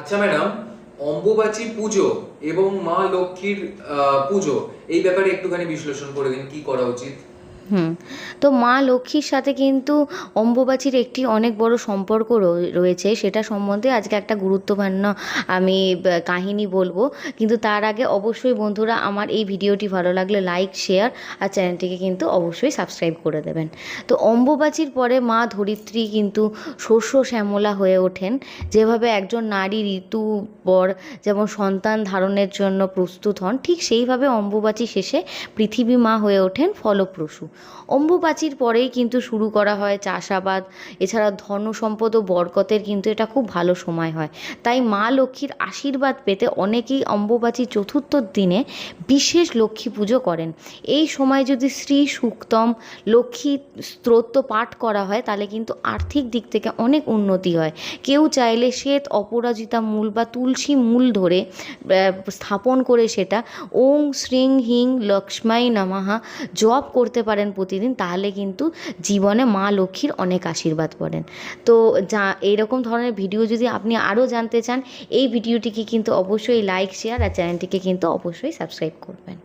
আচ্ছা ম্যাডাম, অম্বুবাচী পুজো এবং মা লক্ষ্মীর পুজো, এই ব্যাপারে একটুখানি বিশ্লেষণ করে দিন, কি করা উচিত? হুম। তো মা লক্ষ্মীর সাথে কিন্তু অম্বুবাচীর একটি অনেক বড় সম্পর্ক রয়ে- রয়েছে। সেটা সম্বন্ধে আজকে একটা গুরুত্বপূর্ণ আমি কাহিনী বলব। কিন্তু তার আগে অবশ্যই বন্ধুরা আমার এই ভিডিওটি ভালো লাগলে লাইক, শেয়ার আর চ্যানেলটিকে কিন্তু অবশ্যই সাবস্ক্রাইব করে দেবেন। তো অম্বুবাচীর পরে মা ধরিত্রী কিন্তু শস্য শ্যামলা হয়ে ওঠেন। যেভাবে একজন নারী ঋতু পর যেমন সন্তান ধারণের জন্য প্রস্তুত হন, ঠিক সেইভাবে অম্বুবাচী শেষে পৃথিবী মা হয়ে ওঠেন ফলপ্রসূ। অম্বুবাচীর পরেই কিন্তু শুরু করা হয় চাষাবাদ। এছাড়া ধন সম্পদ ও বরকতের কিন্তু এটা খুব ভালো সময় হয়। তাই মা লক্ষ্মীর আশীর্বাদ পেতে অনেকেই অম্বুবাচী চতুর্থ দিনে বিশেষ লক্ষ্মী পুজো করেন। এই সময় যদি শ্রী সুক্তম লক্ষ্মী স্তোত্র পাঠ করা হয়, তাহলে কিন্তু আর্থিক দিক থেকে অনেক উন্নতি হয়। কেউ চাইলে শ্বেত অপরাজিতা মূল বা তুলসী মূল ধরে স্থাপন করে সেটা ওং শ্রীং হিং লক্ষ্মাই নামাহা জপ করতে পারেন। প্রতিদিন, তাহলে কিন্তু জীবনে মা লক্ষ্মীর অনেক আশীর্বাদ পড়েন তো যা, এইরকম ধরনের ভিডিও যদি আপনি আরও জানতে চান, এই ভিডিওটিকে কিন্তু অবশ্যই লাইক, শেয়ার আর চ্যানেলটিকে কিন্তু অবশ্যই সাবস্ক্রাইব করবেন।